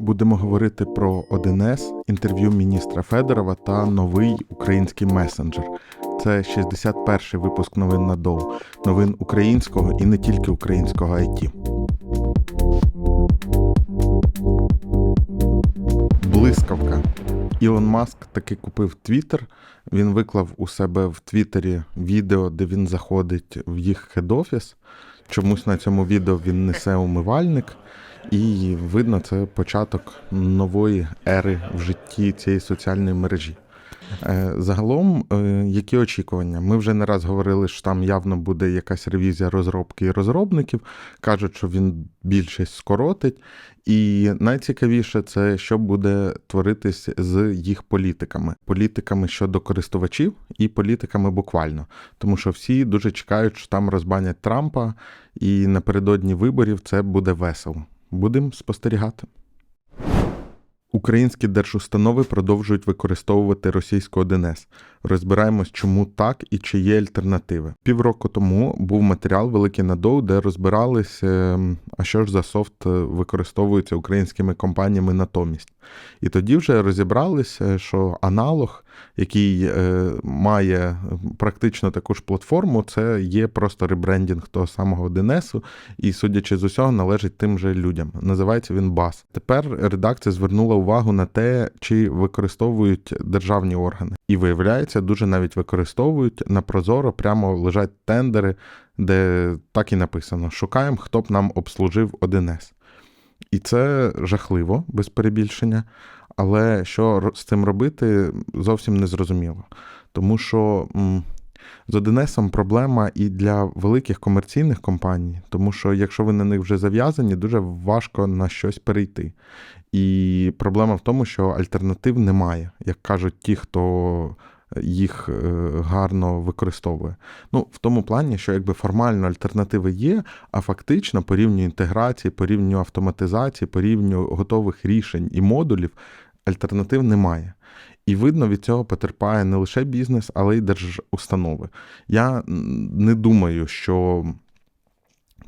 Будемо говорити про 1С, інтерв'ю міністра Федорова та новий український месенджер. Це 61-й випуск новин на Доу. Новин українського і не тільки українського IT. Блискавка. Ілон Маск таки купив Твіттер. Він виклав у себе в Твіттері відео, де він заходить в їх хед-офіс. Чомусь на цьому відео він несе умивальник. І видно, це початок нової ери в житті цієї соціальної мережі. Е, Загалом, е, які очікування? Ми вже не раз говорили, що там явно буде якась ревізія розробки і розробників. Кажуть, що він більшість скоротить. І найцікавіше це що буде творитись з їх політиками, політиками щодо користувачів і політиками буквально. Тому що всі дуже чекають, що там розбанять Трампа, і напередодні виборів це буде весело. Будемо спостерігати. Українські держустанови продовжують використовувати російську 1С. Розбираємось, чому так і чи є альтернативи. Півроку тому був матеріал Великий надов, де розбирались, е, а що ж за софт е, використовується українськими компаніями натомість. І тоді вже розібралися, що аналог, який е, має практично таку ж платформу, це є просто ребрендінг того самого 1С, і, судячи з усього, належить тим же людям. Називається він BAS. Тепер редакція звернула увагу на те, чи використовують державні органи. І виявляється, дуже навіть використовують на Прозоро, прямо лежать тендери, де так і написано: шукаємо, хто б нам обслужив 1С. І це жахливо, без перебільшення. Але що з цим робити, зовсім не зрозуміло. Тому що з 1С проблема і для великих комерційних компаній, тому що якщо ви на них вже зав'язані, дуже важко на щось перейти. І проблема в тому, що альтернатив немає, як кажуть ті, хто їх е, гарно використовує. Ну, в тому плані, що якби формально альтернативи є, а фактично по рівню інтеграції, по рівню автоматизації, по рівню готових рішень і модулів альтернатив немає. І видно, від цього потерпає не лише бізнес, але й держустанови. Я не думаю, що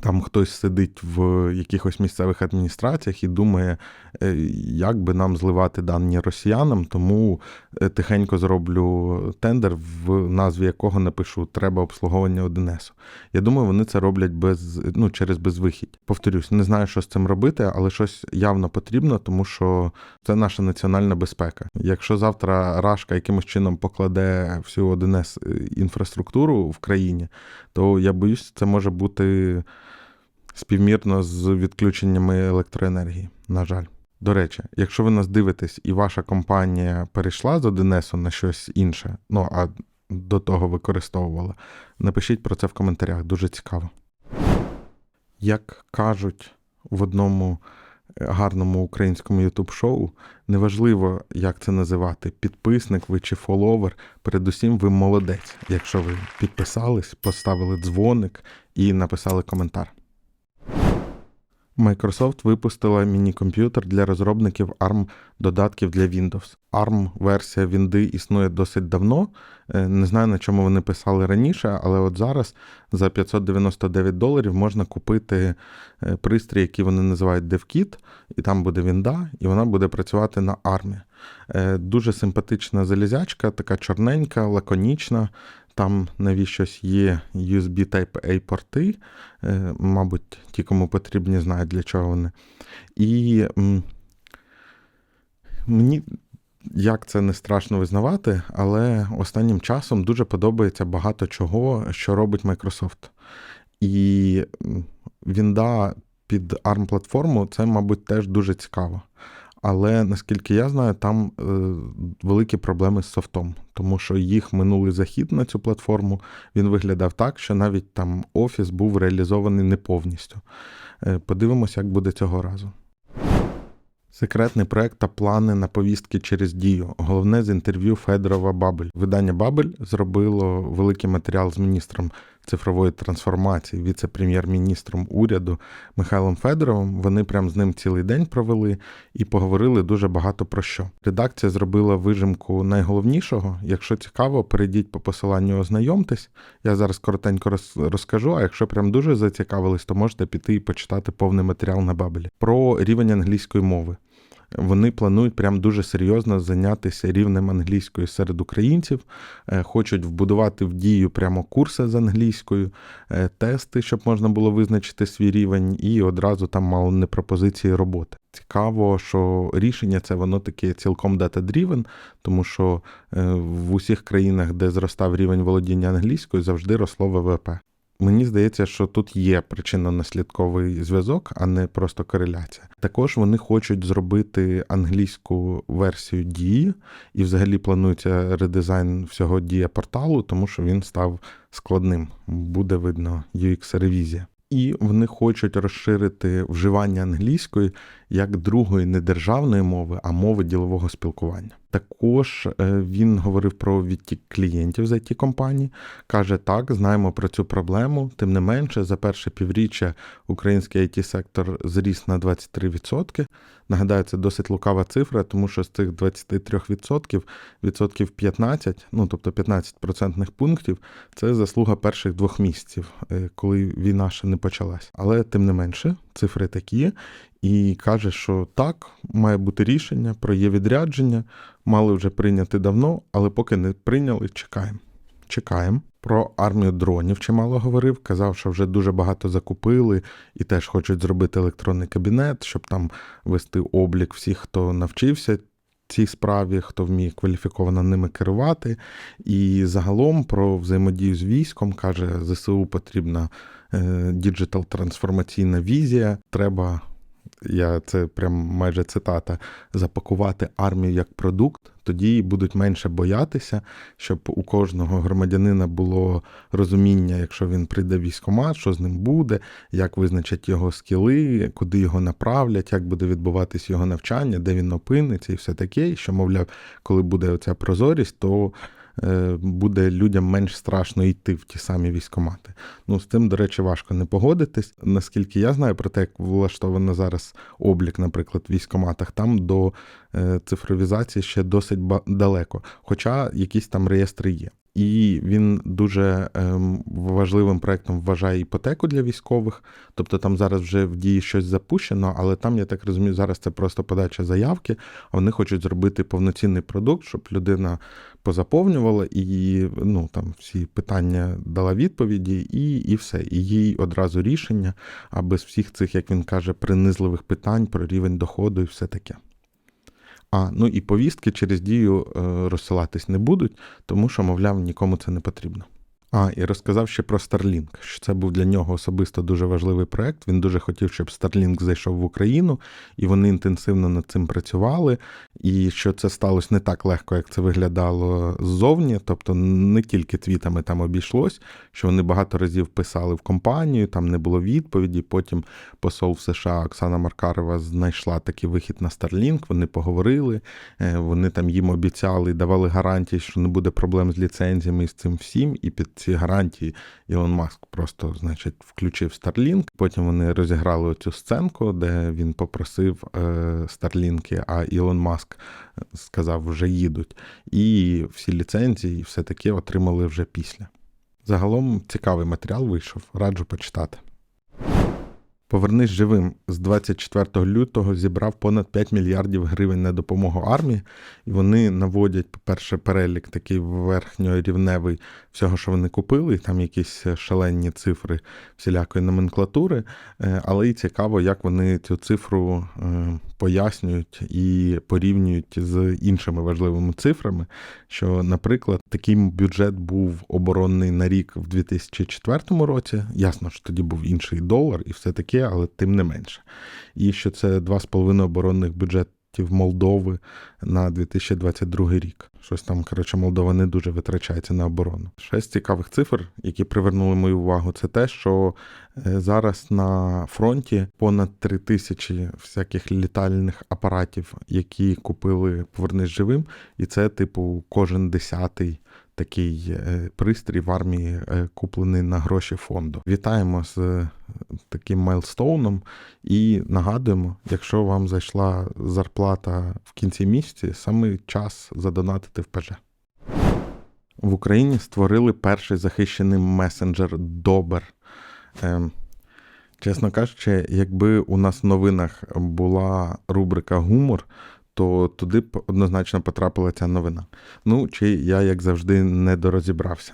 там хтось сидить в якихось місцевих адміністраціях і думає, е, як би нам зливати дані росіянам, тому е, тихенько зроблю тендер, в назві якого напишу треба обслуговування 1С. Я думаю, вони це роблять без, ну, через безвихідь. Повторюсь, не знаю, що з цим робити, але щось явно потрібно, тому що це наша національна безпека. Якщо завтра Рашка якимось чином покладе всю 1С інфраструктуру в країні, то я боюсь, це може бути співмірно з відключеннями електроенергії. На жаль. До речі, якщо ви нас дивитесь і ваша компанія перейшла з 1С на щось інше, ну а до того використовувала, напишіть про це в коментарях, дуже цікаво. Як кажуть в одному гарному українському ютуб-шоу, неважливо, як це називати, підписник ви чи фоловер, передусім ви молодець, якщо ви підписались, поставили дзвоник і написали коментар. Microsoft випустила міні-комп'ютер для розробників ARM додатків для Windows. ARM-версія Вінди існує досить давно. Не знаю, на чому вони писали раніше, але от зараз за 599 доларів можна купити пристрій, який вони називають DevKit, і там буде Вінда, і вона буде працювати на ARM. Дуже симпатична залізячка, така чорненька, лаконічна. Там навіщось є USB Type-A порти, мабуть, ті, кому потрібні, знають для чого вони. І мені, як це не страшно визнавати, але останнім часом дуже подобається багато чого, що робить Microsoft. І Вінда під ARM-платформу це, мабуть, теж дуже цікаво. Але наскільки я знаю, там е, великі проблеми з софтом, тому що їх минулий захід на цю платформу він виглядав так, що навіть там офіс був реалізований не повністю. Е, подивимося, як буде цього разу. Секретний проект та плани на повістки через дію. Головне з інтерв'ю Федорова Бабель. Видання Бабель зробило великий матеріал з міністром цифрової трансформації, віце-прем'єр-міністром уряду Михайлом Федоровим. Вони прям з ним цілий день провели і поговорили дуже багато про що. Редакція зробила вижимку найголовнішого. Якщо цікаво, перейдіть по посиланню, ознайомтесь. Я зараз коротенько розкажу. А якщо прям дуже зацікавились, то можете піти і почитати повний матеріал на Бабелі про рівень англійської мови. Вони планують прям дуже серйозно зайнятися рівнем англійської серед українців, е, хочуть вбудувати в дію прямо курси з англійською, е, тести, щоб можна було визначити свій рівень, і одразу там мало не пропозиції роботи. Цікаво, що рішення це воно таке цілком data-driven, тому що е, в усіх країнах, де зростав рівень володіння англійською, завжди росло ВВП. Мені здається, що тут є причинно-наслідковий зв'язок, а не просто кореляція. Також вони хочуть зробити англійську версію дії, і взагалі планується редизайн всього дія порталу, тому що він став складним. Буде видно UX-ревізія. І вони хочуть розширити вживання англійської як другої не державної мови, а мови ділового спілкування. Також е, він говорив про відтік клієнтів з it компаній Каже, так, знаємо про цю проблему. Тим не менше, за перше півріччя український it сектор зріс на 23%. Нагадаю, це досить лукава цифра, тому що з цих 23% відсотків 15, ну тобто 15 процентних пунктів, це заслуга перших двох місяців, е, коли війна ще не почалась. Але тим не менше, цифри такі. І каже, що так, має бути рішення про є відрядження, мали вже прийняти давно, але поки не прийняли, чекаємо. Чекаємо. Про армію дронів чимало говорив. Казав, що вже дуже багато закупили і теж хочуть зробити електронний кабінет, щоб там вести облік всіх, хто навчився цій справі, хто вміє кваліфіковано ними керувати. І загалом про взаємодію з військом каже, ЗСУ потрібна діджитал трансформаційна візія. Треба я це прям майже цитата, запакувати армію як продукт, тоді будуть менше боятися, щоб у кожного громадянина було розуміння, якщо він прийде в військкомат, що з ним буде, як визначать його скіли, куди його направлять, як буде відбуватись його навчання, де він опиниться, і все таке. І що, мовляв, коли буде оця прозорість, то буде людям менш страшно йти в ті самі військомати. Ну з тим, до речі, важко не погодитись. Наскільки я знаю про те, як влаштовано зараз облік, наприклад, в військоматах, там до е, цифровізації ще досить далеко, хоча якісь там реєстри є. І він дуже ем, важливим проектом вважає іпотеку для військових. Тобто там зараз вже в дії щось запущено, але там, я так розумію, зараз це просто подача заявки, а вони хочуть зробити повноцінний продукт, щоб людина позаповнювала і ну, там всі питання дала відповіді, і і все. І їй одразу рішення, а без всіх цих, як він каже, принизливих питань про рівень доходу і все таке. А ну і повістки через дію е, розсилатись не будуть, тому що, мовляв, нікому це не потрібно. А, і розказав ще про Starlink, що це був для нього особисто дуже важливий проект. Він дуже хотів, щоб Starlink зайшов в Україну, і вони інтенсивно над цим працювали. І що це сталося не так легко, як це виглядало ззовні. Тобто не тільки твітами там обійшлось, що вони багато разів писали в компанію, там не було відповіді. Потім посол в США Оксана Маркарова знайшла такий вихід на Starlink, Вони поговорили, е, вони там їм обіцяли, давали гарантії, що не буде проблем з ліцензіями і з цим всім. І під ці гарантії Ілон Маск просто, значить, включив Starlink. Потім вони розіграли цю сценку, де він попросив Старлінки, е, а Ілон Маск е, сказав, вже їдуть. І всі ліцензії, все таке отримали вже після. Загалом цікавий матеріал вийшов, раджу почитати. Повернись живим з 24 лютого зібрав понад 5 мільярдів гривень на допомогу армії, і вони наводять, по-перше, перелік такий верхньорівневий всього, що вони купили, там якісь шалені цифри всілякої номенклатури. Е, але і цікаво, як вони цю цифру е, пояснюють і порівнюють з іншими важливими цифрами. Що, наприклад, такий бюджет був оборонний на рік в 2004 році. Ясно, що тоді був інший долар і все таке але тим не менше. І що це 2,5 оборонних бюджетів Молдови на 2022 рік. Щось там, коротше, Молдова не дуже витрачається на оборону. З цікавих цифр, які привернули мою увагу, це те, що е, зараз на фронті понад 3 тисячі всяких літальних апаратів, які купили повернись живим, і це, типу, кожен десятий такий е, пристрій в армії е, куплений на гроші фонду. Вітаємо з таким майлстоуном і нагадуємо, якщо вам зайшла зарплата в кінці місяці, саме час задонатити в ПЖ. В Україні створили перший захищений месенджер Добер. Ем, Чесно кажучи, якби у нас в новинах була рубрика гумор, то туди б однозначно потрапила ця новина. Ну, чи я, як завжди, не дорозібрався.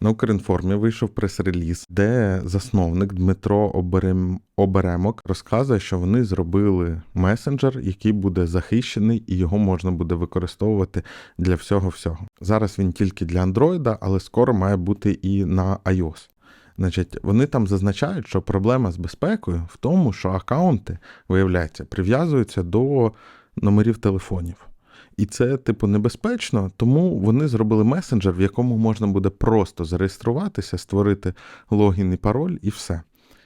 На Укрінформі вийшов прес-реліз, де засновник Дмитро Оберем... Оберемок розказує, що вони зробили месенджер, який буде захищений, і його можна буде використовувати для всього-всього. Зараз він тільки для Android, але скоро має бути і на iOS. Значить, вони там зазначають, що проблема з безпекою в тому, що аккаунти, виявляється, прив'язуються до номерів телефонів. І це, типу, небезпечно, тому вони зробили месенджер, в якому можна буде просто зареєструватися, створити логін і пароль, і все.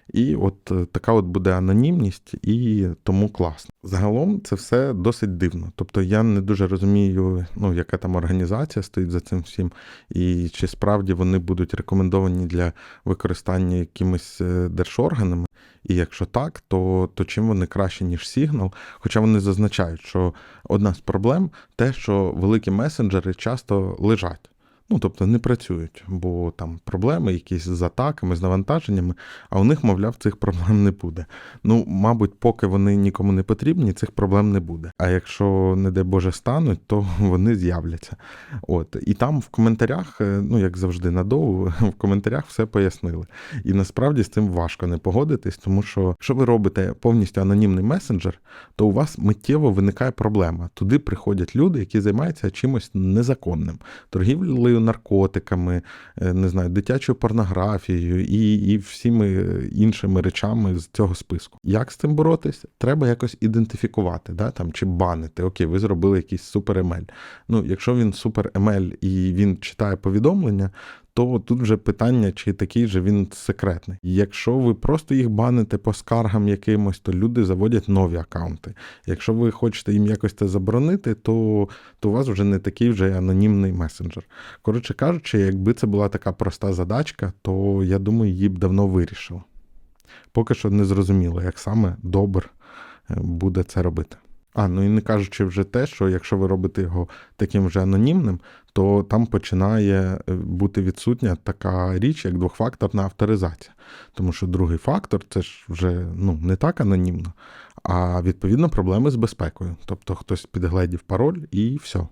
І от е, така от буде анонімність, і тому класно. Загалом це все досить дивно. Тобто я не дуже розумію, ну, яка там організація стоїть за цим всім, і чи справді вони будуть рекомендовані для використання якимись е, держорганами. І якщо так, то, то чим вони краще, ніж Signal? Хоча вони зазначають, що одна з проблем те, що великі месенджери часто лежать. Ну, тобто не працюють, бо там проблеми якісь з атаками, з навантаженнями, а у них, мовляв, цих проблем не буде. Ну, мабуть, поки вони нікому не потрібні, цих проблем не буде. А якщо, не де Боже, стануть, то вони з'являться. От. І там в коментарях, е, ну як завжди, надовго, в коментарях все пояснили. І насправді з цим важко не погодитись, тому що якщо ви робите повністю анонімний месенджер, то у вас миттєво виникає проблема. Туди приходять люди, які займаються чимось незаконним, торгівлею наркотиками, е, не знаю, дитячою порнографією і, і всіми іншими речами з цього списку. Як з цим боротись? Треба якось ідентифікувати, да, там, чи банити. Окей, ви зробили якийсь супер емель. Ну, якщо він супер емель і він читає повідомлення, то тут вже питання, чи такий же він секретний. Якщо ви просто їх баните по скаргам якимось, то люди заводять нові аккаунти. Якщо ви хочете їм якось це заборонити, то, то у вас вже не такий вже анонімний месенджер. Коротше кажучи, якби це була така проста задачка, то я думаю, її б давно вирішили. Поки що не зрозуміло, як саме добр е, буде це робити. А, ну і не кажучи вже те, що якщо ви робите його таким вже анонімним, то там починає е, бути відсутня така річ, як двохфакторна авторизація. Тому що другий фактор це ж вже ну, не так анонімно, а відповідно проблеми з безпекою. Тобто хтось підгледів пароль і все.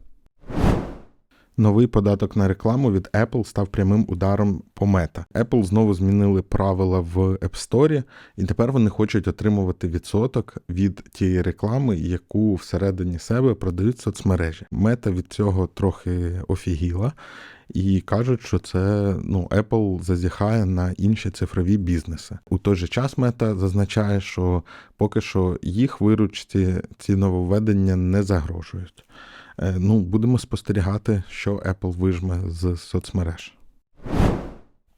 Новий податок на рекламу від Apple став прямим ударом по мета. Apple знову змінили правила в App Store, і тепер вони хочуть отримувати відсоток від тієї реклами, яку всередині себе продають соцмережі. Мета від цього трохи офігіла. І кажуть, що це ну Apple зазіхає на інші цифрові бізнеси. У той же час мета зазначає, що поки що їх виручці ці нововведення не загрожують. Е, ну, будемо спостерігати, що Apple вижме з соцмереж.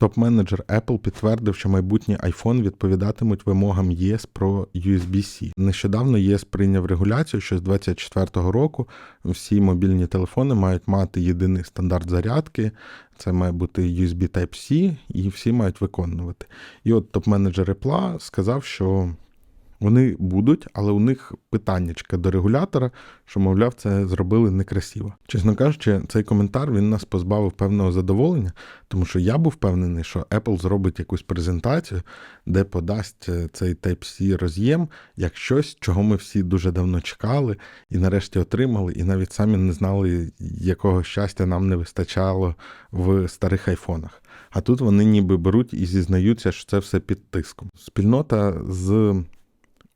Топ-менеджер Apple підтвердив, що майбутні iPhone відповідатимуть вимогам ЄС про USB-C. Нещодавно ЄС прийняв регуляцію, що з 2024 року всі мобільні телефони мають мати єдиний стандарт зарядки. Це має бути USB Type-C, і всі мають виконувати. І от топ-менеджер Apple сказав, що вони будуть, але у них питаннячка до регулятора, що, мовляв, це зробили некрасиво. Чесно кажучи, цей коментар він нас позбавив певного задоволення, тому що я був впевнений, що Apple зробить якусь презентацію, де подасть е, цей Type-C роз'єм як щось, чого ми всі дуже давно чекали, і нарешті отримали, і навіть самі не знали, якого щастя нам не вистачало в старих айфонах. А тут вони ніби беруть і зізнаються, що це все під тиском. Спільнота з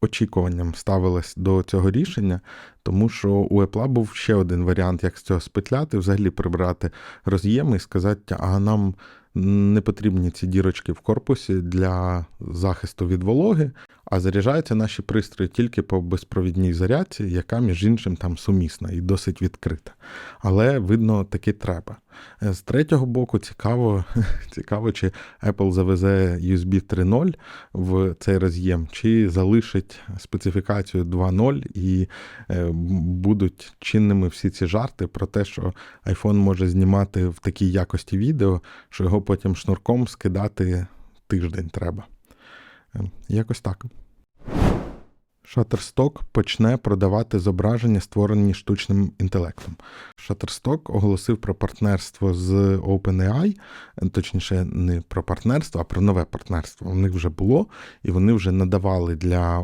очікуванням ставилась до цього рішення, тому що у Apple був ще один варіант, як з цього спетляти, взагалі прибрати роз'єми і сказати, а нам не потрібні ці дірочки в корпусі для захисту від вологи, а заряджаються наші пристрої тільки по безпровідній зарядці, яка, між іншим, там сумісна і досить відкрита. Але видно, таки треба. Е, з третього боку, цікаво, цікаво, чи Apple завезе USB 3.0 в цей роз'єм, чи залишить специфікацію 2.0 і е, будуть чинними всі ці жарти про те, що iPhone може знімати в такій якості відео, що його потім шнурком скидати тиждень треба. Е, якось так. Shutterstock почне продавати зображення, створені штучним інтелектом. Shutterstock оголосив про партнерство з OpenAI, точніше, не про партнерство, а про нове партнерство. У них вже було, і вони вже надавали для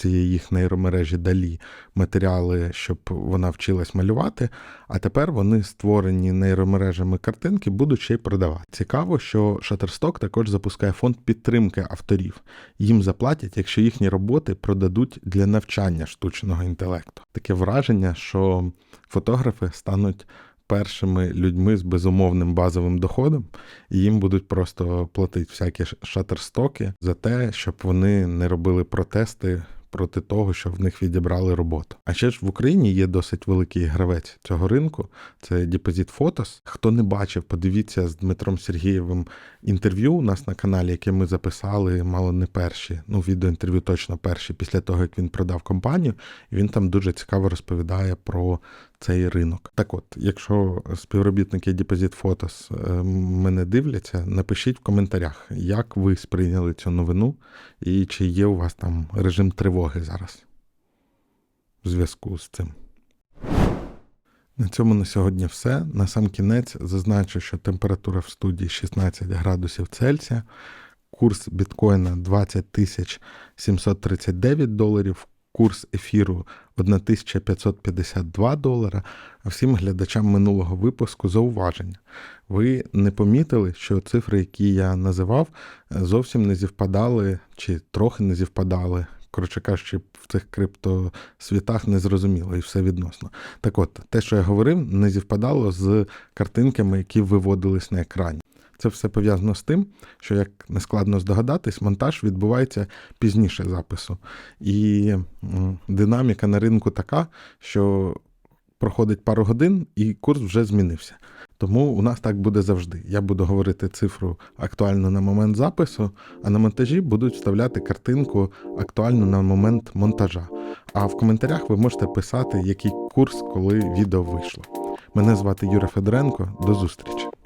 цієї їх нейромережі далі матеріали, щоб вона вчилась малювати. А тепер вони створені нейромережами картинки, будуть ще й продавати. Цікаво, що Shutterstock також запускає фонд підтримки авторів. Їм заплатять, якщо їхні роботи продадуть для навчання штучного інтелекту. Таке враження, що фотографи стануть. Першими людьми з безумовним базовим доходом, і їм будуть просто платити всякі шатерстоки за те, щоб вони не робили протести проти того, що в них відібрали роботу. А ще ж в Україні є досить великий гравець цього ринку. Це Deposit Фотос. Хто не бачив, подивіться з Дмитром Сергієвим інтерв'ю у нас на каналі, яке ми записали, мало не перші. Ну, відеоінтерв'ю точно перші, після того як він продав компанію. І він там дуже цікаво розповідає про цей ринок. Так от, якщо співробітники Deposit Photos е, мене дивляться, напишіть в коментарях, як ви сприйняли цю новину і чи є у вас там режим тривоги зараз в зв'язку з цим. На цьому на сьогодні все. На сам кінець зазначу, що температура в студії 16 градусів Цельсія, курс біткоїна 20 739 доларів, курс ефіру 1552 долара. А всім глядачам минулого випуску зауваження. Ви не помітили, що цифри, які я називав, зовсім не зівпадали чи трохи не зівпадали. Коротше кажучи, в цих криптосвітах не зрозуміло і все відносно. Так от, те, що я говорив, не зівпадало з картинками, які виводились на екрані. Це все пов'язано з тим, що, як не складно здогадатись, монтаж відбувається пізніше запису. І динаміка на ринку така, що проходить пару годин і курс вже змінився. Тому у нас так буде завжди. Я буду говорити цифру актуальну на момент запису, а на монтажі будуть вставляти картинку актуальну на момент монтажа. А в коментарях ви можете писати, який курс, коли відео вийшло. Мене звати Юра Федоренко. До зустрічі!